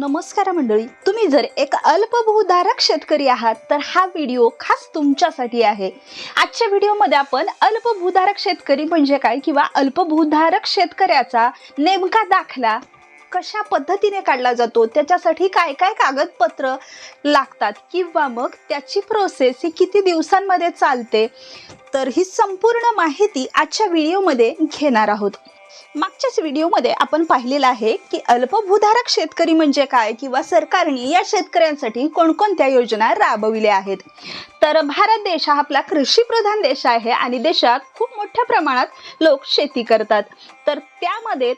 नमस्कार मंडळी. तुम्ही जर एक अल्पभूधारक शेतकरी आहात तर हा व्हिडिओ खास तुमच्यासाठी आहे. आजच्या व्हिडिओमध्ये आपण अल्पभूधारक शेतकरी म्हणजे काय किंवा अल्पभूधारक शेतकऱ्याचा नेमका दाखला कशा पद्धतीने काढला जातो त्याच्यासाठी काय काय कागदपत्र लागतात किंवा मग त्याची प्रोसेस ही किती दिवसांमध्ये चालते तर ही संपूर्ण माहिती आजच्या व्हिडिओमध्ये घेणार आहोत. मागच्याच व्हिडिओमध्ये आपण पाहिलेलं आहे की अल्पभूधारक शेतकरी म्हणजे काय किंवा सरकारने या शेतकऱ्यांसाठी कोणकोणत्या योजना राबविल्या आहेत? तर भारत देश हा आपला कृषीप्रधान देश आहे आणि देशात खूप मोठ्या प्रमाणात लोक शेती करतात. तर त्यामध्येच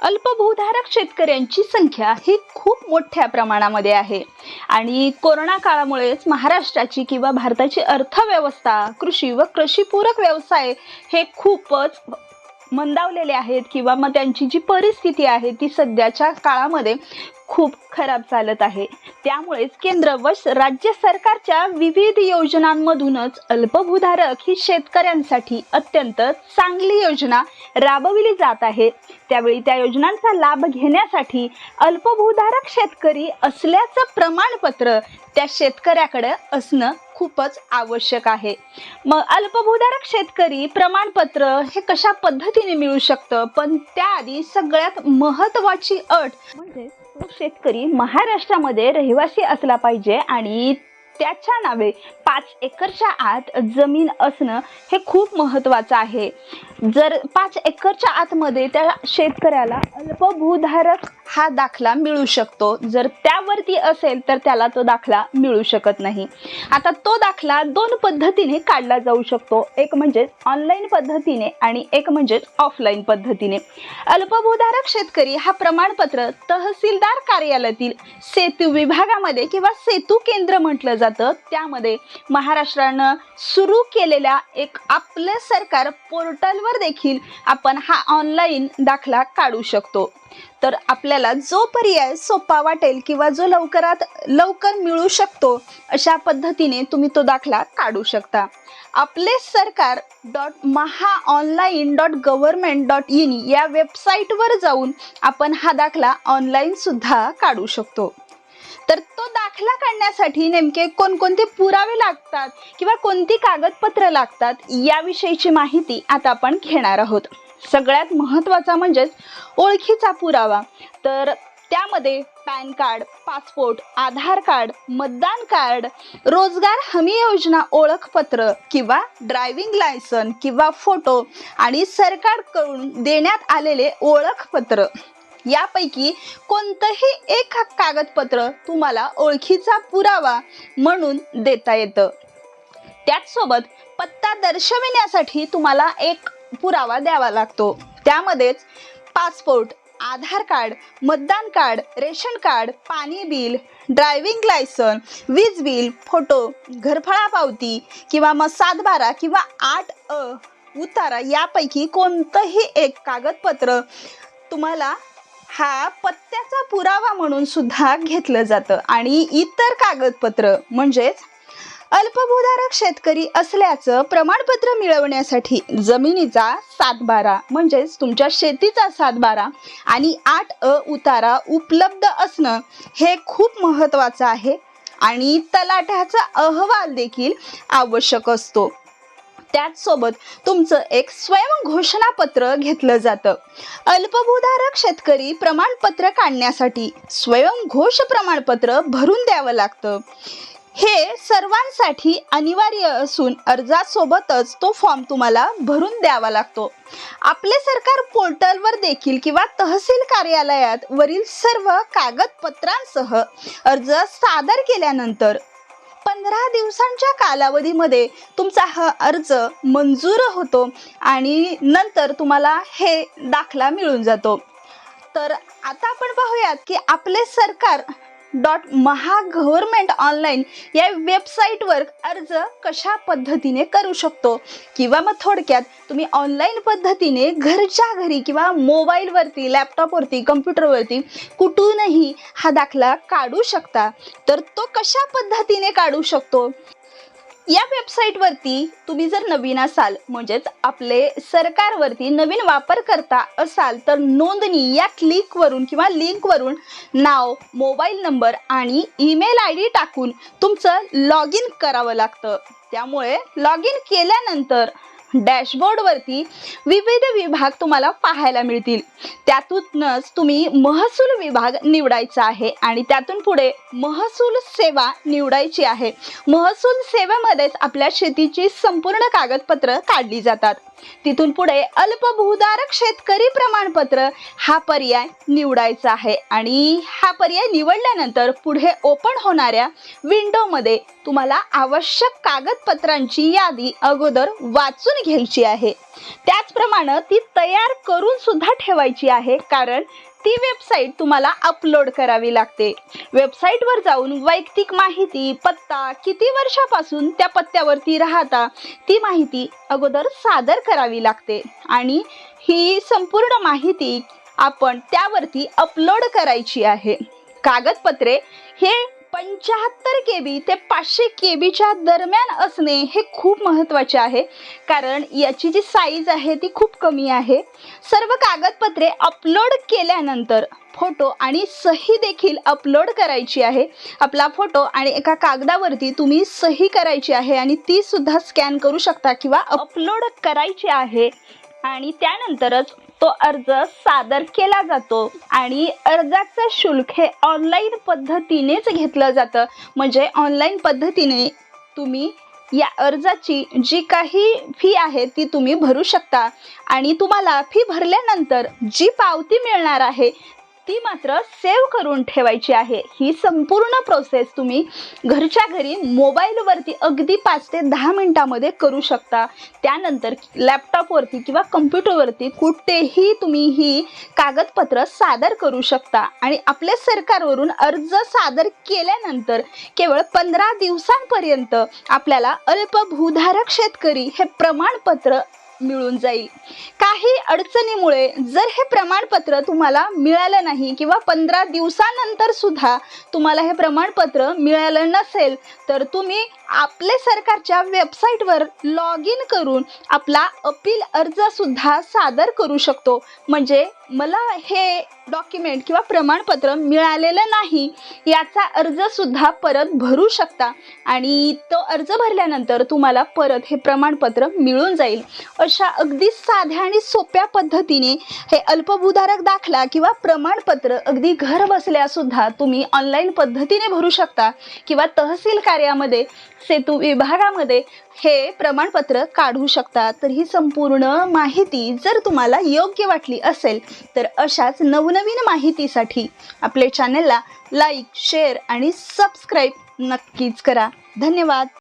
अल्पभूधारक शेतकऱ्यांची संख्या ही खूप मोठ्या प्रमाणामध्ये आहे. आणि कोरोना काळामुळेच महाराष्ट्राची किंवा भारताची अर्थव्यवस्था कृषी व कृषीपूरक व्यवसाय हे खूपच मंदावलेले आहेत किंवा मग त्यांची जी परिस्थिती आहे ती सध्याच्या काळामध्ये खूप खराब चालत आहे. त्यामुळेच केंद्र व राज्य सरकारच्या विविध योजनांमधूनच अल्पभूधारक ही शेतकऱ्यांसाठी अत्यंत चांगली योजना राबविली जात आहे. त्यावेळी त्या योजनांचा लाभ घेण्यासाठी अल्पभूधारक शेतकरी असल्याचं प्रमाणपत्र त्या शेतकऱ्याकडे असणं खूपच आवश्यक आहे. मग अल्पभूधारक शेतकरी प्रमाणपत्र हे कशा पद्धतीने मिळू शकतं? पण त्याआधी सगळ्यात महत्त्वाची अट म्हणजे शेतकरी महाराष्ट्रामध्ये रहिवासी असला पाहिजे आणि त्याच्या नावे पाच एकरच्या आत जमीन असणं हे खूप महत्त्वाचं आहे. जर पाच एकरच्या आतमध्ये त्या शेतकऱ्याला अल्पभूधारक हा दाखला मिळू शकतो. जर त्यावरती असेल तर त्याला तो दाखला मिळू शकत नाही. आता तो दाखला दोन पद्धतीने काढला जाऊ शकतो. एक म्हणजे ऑनलाईन पद्धतीने आणि एक म्हणजे ऑफलाईन पद्धतीने. अल्पभूधारक शेतकरी हा प्रमाणपत्र तहसीलदार कार्यालयातील सेतू विभागामध्ये किंवा सेतू केंद्र म्हटलं जातं. त्यामध्ये महाराष्ट्रानं सुरू केलेल्या एक आपलं सरकार पोर्टलवर देखील आपण हा ऑनलाईन दाखला काढू शकतो. तर आपल्याला जो पर्याय सोपा वाटेल किंवा जो लवकरात लवकर मिळू शकतो अशा पद्धतीने तुम्ही तो दाखला काढू शकता. Aaple Sarkar dot Maha online dot government dot in या वेबसाईटवर जाऊन आपण हा दाखला ऑनलाईनसुद्धा काढू शकतो. तर दाखला काढण्यासाठी नेमके कोणकोणते पुरावे लागतात किंवा कोणती कागदपत्र लागतात याविषयीची माहिती आता आपण घेणार आहोत. सगळ्यात महत्त्वाचा म्हणजेच ओळखीचा पुरावा. तर त्यामध्ये PAN card passport Aadhaar card मतदान कार्ड रोजगार हमी योजना ओळखपत्र किंवा ड्रायव्हिंग लायसन किंवा फोटो आणि सरकारकडून देण्यात आलेले ओळखपत्र. यापैकी कोणतंही एक कागदपत्र तुम्हाला ओळखीचा पुरावा म्हणून देता येतं. त्याचसोबत पत्ता दर्शविण्यासाठी तुम्हाला एक पुरावा द्यावा लागतो. त्यामध्येच पासपोर्ट आधार कार्ड मतदान कार्ड रेशन कार्ड पाणी बिल ड्रायव्हिंग लायसन वीज बिल फोटो घरफळा पावती किंवा मग सातबारा किंवा आठ अ उतारा यापैकी कोणतंही एक कागदपत्र तुम्हाला हा पत्त्याचा पुरावा म्हणून सुद्धा घेतलं जातं. आणि इतर कागदपत्र म्हणजेच अल्पभूधारक शेतकरी असल्याचं प्रमाणपत्र मिळवण्यासाठी जमिनीचा सातबारा म्हणजेच तुमच्या शेतीचा सातबारा आणि आठ अ उतारा उपलब्ध असणं हे खूप महत्त्वाचं आहे. आणि तलाठ्याचा अहवाल देखील आवश्यक असतो. त्याचसोबत तुमचं एक स्वयं घोषणापत्र घेतलं जातं. अल्पभूधारक शेतकरी प्रमाणपत्र काढण्यासाठी स्वयंघोष प्रमाणपत्र भरून द्यावं लागतं. हे सर्वांसाठी अनिवार्य असून अर्जासोबतच तो फॉर्म तुम्हाला भरून द्यावा लागतो. आपले सरकार पोर्टलवर देखील किंवा तहसील कार्यालयात वरील सर्व कागदपत्रांसह अर्ज सादर केल्यानंतर पंधरा दिवसांच्या कालावधीमध्ये तुमचा हा अर्ज मंजूर होतो आणि नंतर तुम्हाला हे दाखला मिळून जातो. तर आता आपण पाहूयात की आपले सरकार डॉट महा गव्हर्मेंट ऑनलाईन या वेबसाईटवर अर्ज कशा पद्धतीने करू शकतो? किंवा मग थोडक्यात तुम्ही ऑनलाईन पद्धतीने घरच्या घरी किंवा मोबाईलवरती लॅपटॉपवरती कम्प्युटरवरती कुठूनही हा दाखला काढू शकता. तर तो कशा पद्धतीने काढू शकतो? या वेबसाईटवरती तुम्ही जर नवीन असाल म्हणजेच आपले सरकारवरती नवीन वापरकर्ता असाल तर नोंदणी या क्लिकवरून किंवा लिंकवरून नाव मोबाईल नंबर आणि ईमेल आय डी टाकून तुमचं लॉग इन करावं लागतं. त्यामुळे लॉग इन केल्यानंतर डॅशबोर्डवरती विविध विभाग तुम्हाला पाहायला मिळतील. त्यातूनच तुम्ही महसूल विभाग निवडायचा आहे आणि त्यातून पुढे महसूल सेवा निवडायची आहे. महसूल सेवेमध्येच आपल्या शेतीची संपूर्ण कागदपत्र काढली जातात. तिथून पुढे अल्पभूधारक शेतकरी प्रमाणपत्र हा पर्याय निवडायचा आहे. आणि हा पर्याय निवडल्यानंतर पुढे ओपन होणाऱ्या विंडोमध्ये तुम्हाला आवश्यक कागदपत्रांची यादी अगोदर वाचून घ्यायची आहे. त्याचप्रमाणे ती तयार करून सुद्धा ठेवायची आहे. कारण ती वेबसाईट तुम्हाला अपलोड करावी लागते. वेबसाईटवर जाऊन वैयक्तिक माहिती पत्ता किती वर्षापासून त्या पत्त्यावरती राहता ती माहिती अगोदर सादर करावी लागते. आणि ही संपूर्ण माहिती आपण त्यावरती अपलोड करायची आहे. कागदपत्रे हे पंच्याहत्तर के बी ते पाचशे के बीच्या दरम्यान असणे हे खूप महत्त्वाचे आहे. कारण याची जी साईज आहे ती खूप कमी आहे. सर्व कागदपत्रे अपलोड केल्यानंतर फोटो आणि सही देखील अपलोड करायची आहे. आपला फोटो आणि एका कागदावरती तुम्ही सही करायची आहे आणि ती सुद्धा स्कॅन करू शकता किंवा अपलोड करायची आहे. आणि त्यानंतरच तो अर्ज सादर केला जातो. आणि अर्जाचं शुल्क हे ऑनलाईन पद्धतीनेच घेतलं जातं. म्हणजे ऑनलाईन पद्धतीने तुम्ही या अर्जाची जी काही फी आहे ती तुम्ही भरू शकता. आणि तुम्हाला फी भरल्यानंतर जी पावती मिळणार आहे ती मात्र सेव्ह करून ठेवायची आहे. ही संपूर्ण प्रोसेस तुम्ही घरच्या घरी मोबाईलवरती अगदी पाच ते दहा मिनिटामध्ये करू शकता. त्यानंतर लॅपटॉपवरती किंवा कम्प्युटरवरती कुठेही तुम्ही ही कागदपत्र सादर करू शकता. आणि आपल्या सरकारवरून अर्ज सादर केल्यानंतर केवळ पंधरा दिवसांपर्यंत आपल्याला अल्पभूधारक शेतकरी हे प्रमाणपत्र मिळून जाईल. काही अडचणीमुळे जर हे प्रमाणपत्र तुम्हाला मिळालं नाही किंवा पंधरा दिवसानंतर सुद्धा तुम्हाला हे प्रमाणपत्र मिळालं नसेल तर तुम्ही आपले सरकारच्या वेबसाईटवर लॉग इन करून आपला अपील अर्ज सुद्धा सादर करू शकतो. म्हणजे मला हे डॉक्युमेंट किंवा प्रमाणपत्र मिळालेलं नाही याचा अर्ज सुद्धा परत भरू शकता. आणि तो अर्ज भरल्यानंतर तुम्हाला परत हे प्रमाणपत्र मिळून जाईल. अशा अगदी साध्या आणि सोप्या पद्धतीने हे अल्पभूधारक दाखला किंवा प्रमाणपत्र अगदी घर बसल्या सुद्धा तुम्ही ऑनलाईन पद्धतीने भरू शकता किंवा तहसील कार्यामध्ये सेतू विभागामध्ये हे प्रमाणपत्र काढू शकता तर ही संपूर्ण माहिती जर तुम्हाला योग्य वाटली असेल तर अशाच नवनवीन माहितीसाठी आपले चॅनलला लाईक शेअर आणि सबस्क्राईब नक्कीच करा. धन्यवाद.